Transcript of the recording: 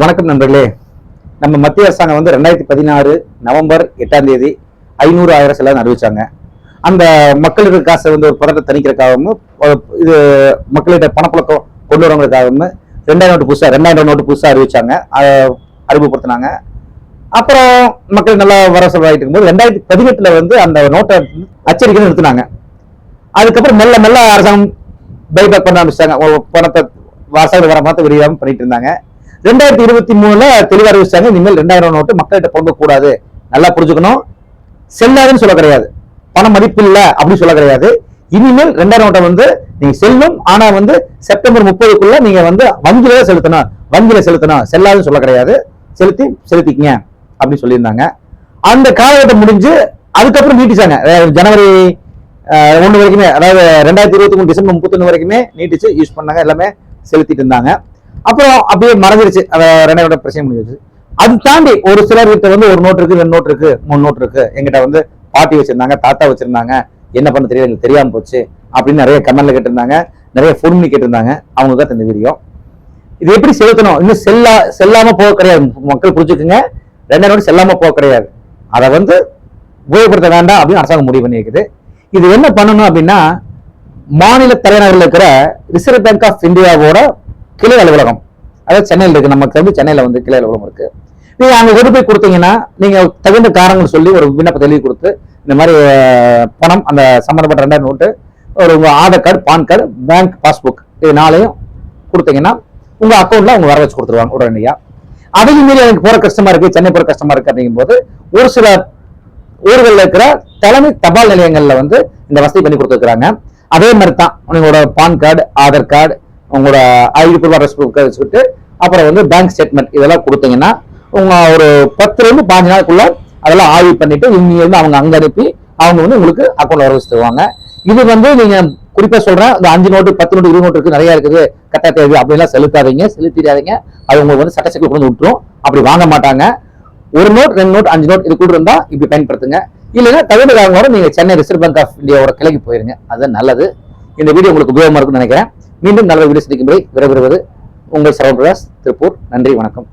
வணக்கம் நண்பர்களே. நம்ம மத்திய அரசாங்கம் வந்து ரெண்டாயிரத்தி பதினாறு நவம்பர் எட்டாம் தேதி ஐநூறு ஆயிரம் செலவு அறிவிச்சாங்க. அந்த மக்களுக்கு காசை வந்து ஒரு பதத்தை தணிக்கிறதுக்காகவும் இது மக்கள்கிட்ட பணப்பழக்கம் கொண்டு வரவங்களுக்காகவும் ரெண்டாயிரம் நோட்டு புதுசாக ரெண்டாயிரம் நோட்டு புதுசாக அறிவிச்சாங்க. அதை அறிமுகப்படுத்தினாங்க. அப்புறம் மக்கள் நல்லா வர சொல்லிட்டு இருக்கும்போது ரெண்டாயிரத்தி பதினெட்டுல வந்து அந்த நோட்டை அச்சரிக்கை நிறுத்தினாங்க. அதுக்கப்புறம் மெல்ல மெல்ல அரசாங்கம் பைபேக் பண்ண ஆரம்பிச்சிட்டாங்க. பணத்தை அரசாங்கம் வர மாதிரி விரியாம பண்ணிட்டு இருந்தாங்க. ரெண்டாயிரத்தி இருபத்தி மூணுல தெளிவா அறிவிச்சாங்க இனிமேல் ரெண்டாயிரம் நோட்டு மக்கள்கிட்ட பொங்க கூடாது நல்லா புரிஞ்சுக்கணும். செல்லாதுன்னு சொல்ல கிடையாது. பண மதிப்பு இல்லை அப்படின்னு சொல்ல கிடையாது. இனிமேல் ரெண்டாயிரம் நோட்டை வந்து நீங்க செல்லும். ஆனா வந்து செப்டம்பர் முப்பதுக்குள்ள நீங்க வந்து வங்கியில தான் செலுத்தணும். வங்கியில செலுத்தணும். செல்லாதுன்னு சொல்ல கிடையாது. செலுத்தி செலுத்திக்கங்க அப்படின்னு சொல்லியிருந்தாங்க. அந்த காலகட்டம் முடிஞ்சு அதுக்கப்புறம் நீட்டிச்சாங்க. ஜனவரி ஒன்று வரைக்குமே அதாவது ரெண்டாயிரத்தி இருபத்தி மூணு டிசம்பர் முப்பத்தொன்னு வரைக்குமே நீட்டிச்சு யூஸ் பண்ணாங்க எல்லாமே செலுத்திட்டு இருந்தாங்க. அப்புறம் அப்படியே மறந்துருச்சு. அதை ரெண்டாயிரம் பிரச்சனை முடிஞ்சிருச்சு. அது தாண்டி ஒரு சிலர் கிட்ட வந்து ஒரு நோட் இருக்கு ரெண்டு நோட் இருக்கு மூணு நோட் இருக்கு. எங்கிட்ட வந்து பாட்டி வச்சிருந்தாங்க தாத்தா வச்சிருந்தாங்க. என்ன பண்ண தெரியல எங்களுக்கு தெரியாம போச்சு அப்படின்னு நிறைய கமெண்ட்ல கேட்டிருந்தாங்க. நிறைய ஃபோன் பண்ணி கேட்டிருந்தாங்க. அவங்க தான் இந்த வீடியோ இது எப்படி செலுத்தணும்? இன்னும் செல்லா செல்லாம போக கிடையாது. மக்கள் புரிஞ்சுக்குங்க. ரெண்டாயிரம் நோட்டு செல்லாம போக கிடையாது. அதை வந்து உபயோகப்படுத்த வேண்டாம் அப்படின்னு அரசாங்கம் முடிவு பண்ணியிருக்குது. இது என்ன பண்ணணும் அப்படின்னா மாநில தலைநகரில் இருக்கிற ரிசர்வ் பேங்க் ஆஃப் இந்தியாவோட கிளை அலுவலகம் அதாவது சென்னையில் இருக்கு. நமக்கு வந்து சென்னையில் வந்து கிளை அலுவலகம் இருக்கு. நீங்க அங்க கொண்டு போய் கொடுத்தீங்கன்னா நீங்க தகுந்த காரணங்கள் சொல்லி ஒரு விண்ணப்பத்தை எழுதி கொடுத்து இந்த மாதிரி பணம் அந்த சம்மந்தப்பட்ட ரெண்டாயிரம் நோட்டு ஒரு உங்க Aadhaar card PAN card bank passbook இது நாளையும் கொடுத்தீங்கன்னா உங்க அக்கௌண்ட்ல அவங்க வர வச்சு கொடுத்துருவாங்க உடனடியா. அதையும் மீறி எனக்கு போற கஷ்டமா இருக்கு சென்னை போற கஷ்டமா இருக்கு அப்படிங்கும் போது ஒரு சில ஊர்களில் இருக்கிற தலைமை தபால் நிலையங்கள்ல வந்து இந்த வசதி பண்ணி கொடுத்துருக்காங்க அதே மாதிரி தான் உங்களோட பான் கார்டு ஆதார் கார்டு உங்களோட ஐடி ப்ரூஃப் அட்ரஸ் ப்ரூஃப் வச்சுக்கிட்டு அப்புறம் வந்து பேங்க் ஸ்டேட்மெண்ட் இதெல்லாம் கொடுத்தீங்கன்னா உங்க ஒரு பத்துலேருந்து பாஞ்சு நாளுக்குள்ள அதெல்லாம் ஆய்வு பண்ணிட்டு இங்கிருந்து அவங்க அங்கே அனுப்பி அவங்க வந்து உங்களுக்கு அக்கௌண்ட் வர வச்சு தருவாங்க இது வந்து நீங்க குறிப்பா சொல்றேன் இந்த அஞ்சு நோட்டு பத்து நோட்டு இருபது நோட்டு இருக்கு நிறைய இருக்குது கட்ட தேவை அப்படிலாம் செலுத்தாதீங்க செலுத்திடாதீங்க. அது உங்களுக்கு வந்து சட்ட சிக்கல் கொண்டு விட்டுரும். அப்படி வாங்க மாட்டாங்க. ஒரு நோட் ரெண்டு நோட் அஞ்சு நோட் இது கூட இருந்தா இப்படி பயன்படுத்துங்க. இல்லைன்னா தகுந்த காரணங்களோட நீங்க சென்னை ரிசர்வ் பேங்க் ஆஃப் இந்தியாவோட கிளைக்கு போயிருங்க. அதுதான் நல்லது. இந்த வீடியோ உங்களுக்கு உபயோகமா இருக்கும்னு நினைக்கிறேன். மீண்டும் நல்ல வீடியோ சந்திக்கும் முறை உங்கள் சரவண பிரகாஷ் திருப்பூர். நன்றி வணக்கம்.